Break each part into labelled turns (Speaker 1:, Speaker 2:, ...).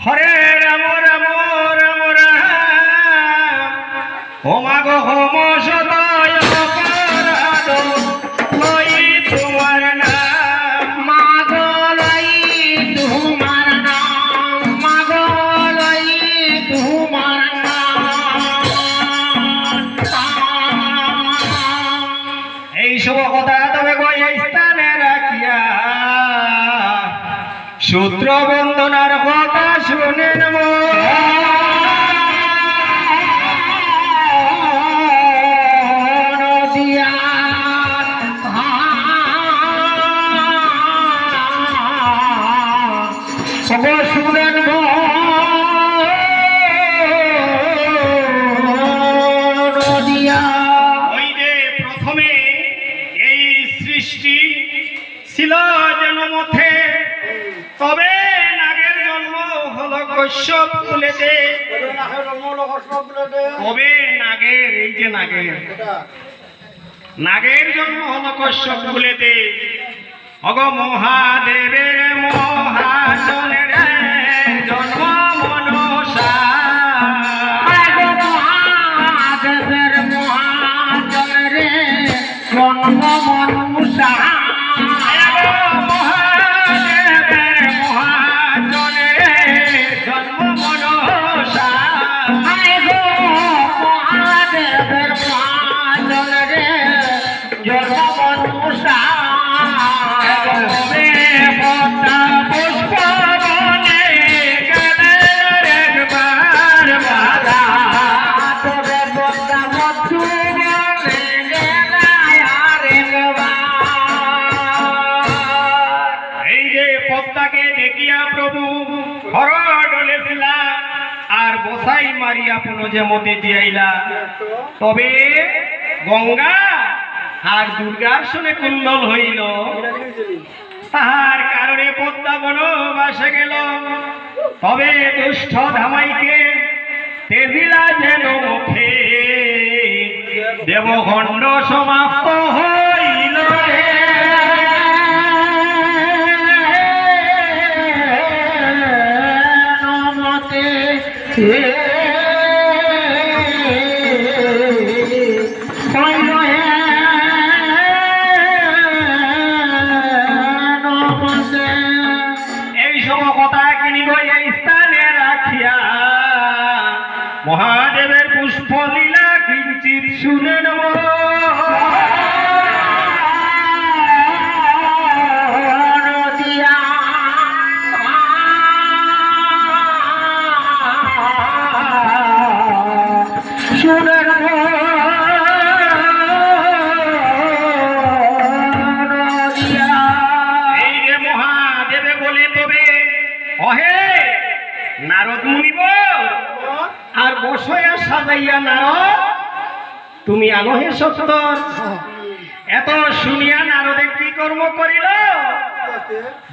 Speaker 1: হরে রাম রাম রাম রাম ও মাগো হোম সদয় সূত্র বন্দনার কথা শুনে নেব।
Speaker 2: সকল সব
Speaker 1: তবে নাগের জন্ম হলো কশ্যপ কুলেতে কবে নাগের, এই যে নাগের। নাগের জন্ম হলো কশ্যপ কুলেতে অগ মহাদেবের মহাজনের জন্ম মনসা।
Speaker 2: মহাদেবের মহাজন রে জন্ম মনুষা
Speaker 1: যে মতে দিয়াইলা। তবে গঙ্গা আর দুর্গার শুনে কুন্দল হইল। তাহার কারণে পদ্মা বনবাসে গেল। তবে দুষ্ট ধামাইকে তেজিলা যেন মুখে। দেবখণ্ড সমাপ্ত হইল মহাদেবের পুষ্প লীলা কিঞ্চিত শুনে নেব সাজাইয়া নারদ, তুমি আনো হে সত্তর। এত শুনিয়া নারদে কি কর্ম করিল?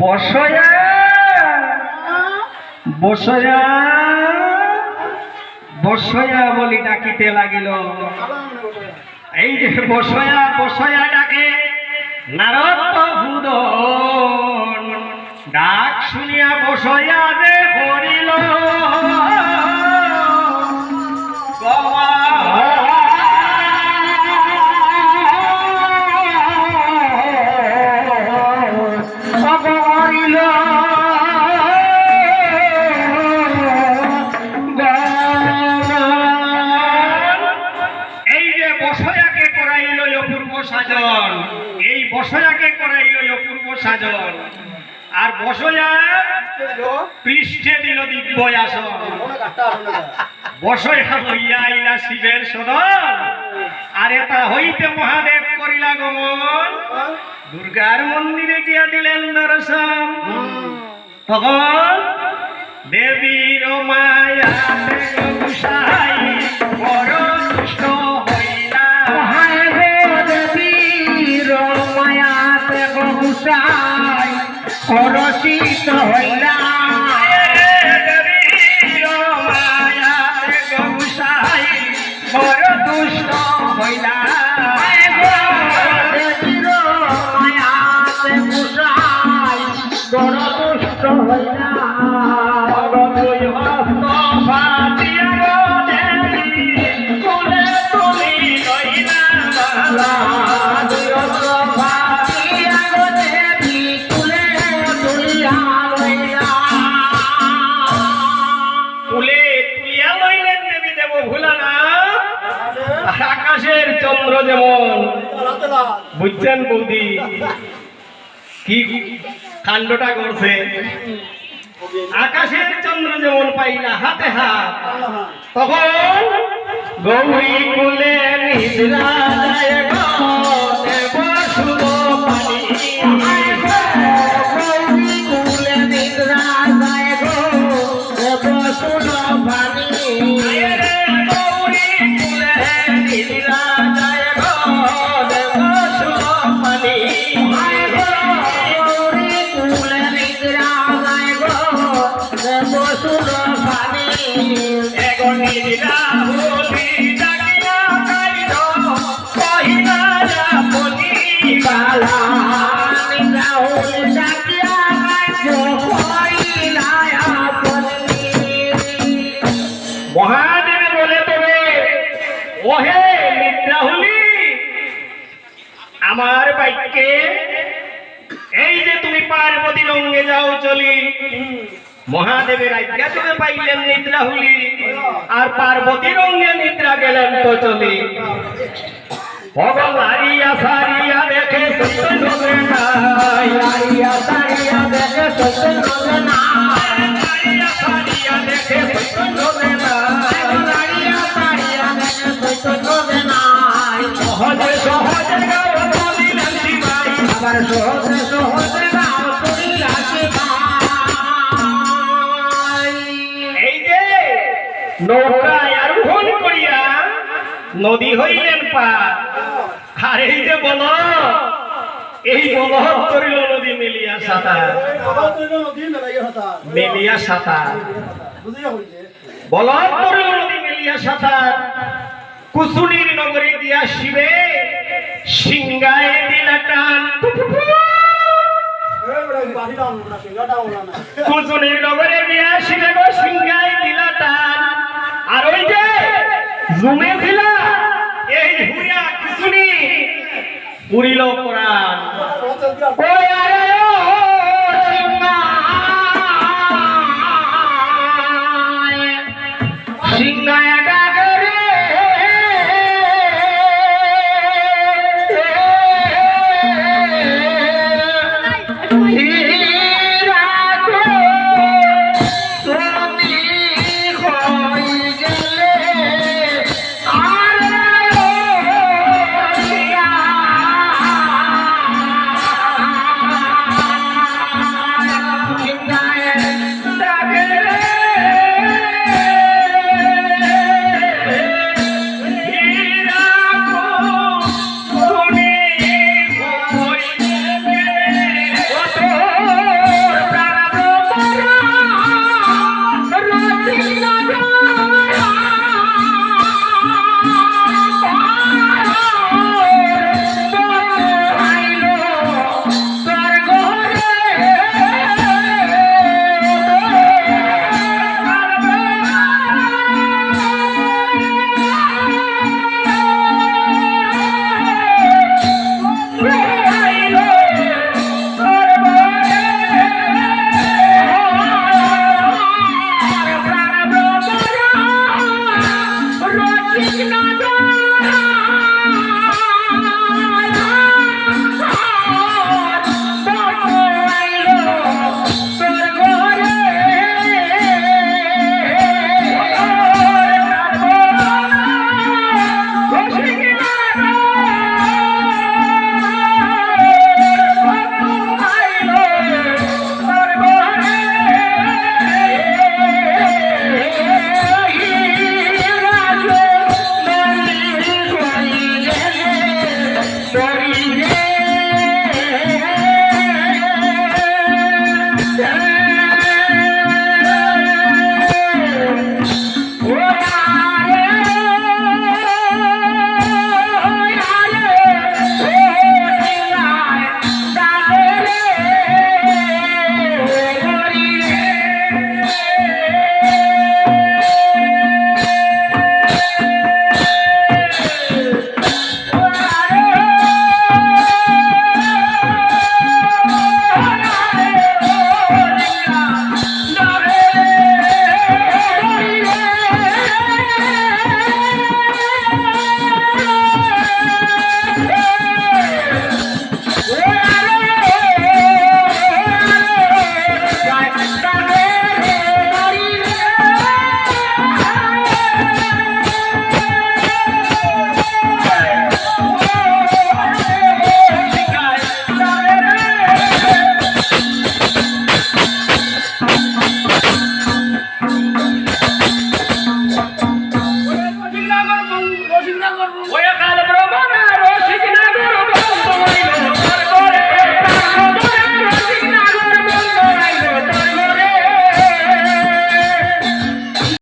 Speaker 1: বসয়া বসয়া বসয়া বলি ডাকিতে লাগিল। এই যে বসয়া বসয়া ডাকে। নারদ ভূদন ডাক শুনিয়া বসয়া যে করিল। সাজন। এই বসয়াকে করাইল অপূর্ব সাজন। আর বসয়া পৃষ্ঠে দিল দিব্য আসন। বসয়া লইয়া আইলা শিবের সদন আর এটা হইতে মহাদেব করিলা গমন দুর্গার মন্দিরে গিয়া দিলেন দর্শন। তখন দেবীর মায়া
Speaker 2: করসিত হইলা
Speaker 1: দেবীর মায়া গুসাই বড় দুষ্ট হইলা
Speaker 2: মায়াতে মুসাই বড় দুষ্ট হইলা
Speaker 1: বুঝছেন বৌদি কি কাণ্ডটা করছে? আকাশের চন্দ্র যেমন পাইলা হাতে হাত, তখন গৌরী কুলে নিদ্রা রঙ্গে যাও চলি। মহাদেবের আজ্ঞা চলে পাইলেন নিদ্রাহুলি। আর পার্বতী রঙ্গে নিদ্রা গেলেন তো চলি। হারিয়া সারিয়া দেখে। সহজে সহজে গাও
Speaker 2: সহজে সহজে
Speaker 1: নৌকায় আরোহণ করিয়া নদী হইলেন পার। এই যে বল এই বলহৎ করিল নদী মেলিয়া সাঁতার। মেলিয়া সাঁতার। বলহৎ করিল নদী মেলিয়া সাঁতার। কুসুনির নগরে দিয়া শিবে সিংগায় দিলা টান। কুসুনির নগরে দিয়া শিবে গো সিংগায় দিলা টান। আর ওই যে জুমে ছিল এই হুরিয়া কিছুনি পুরিল কোরআন ওই আরে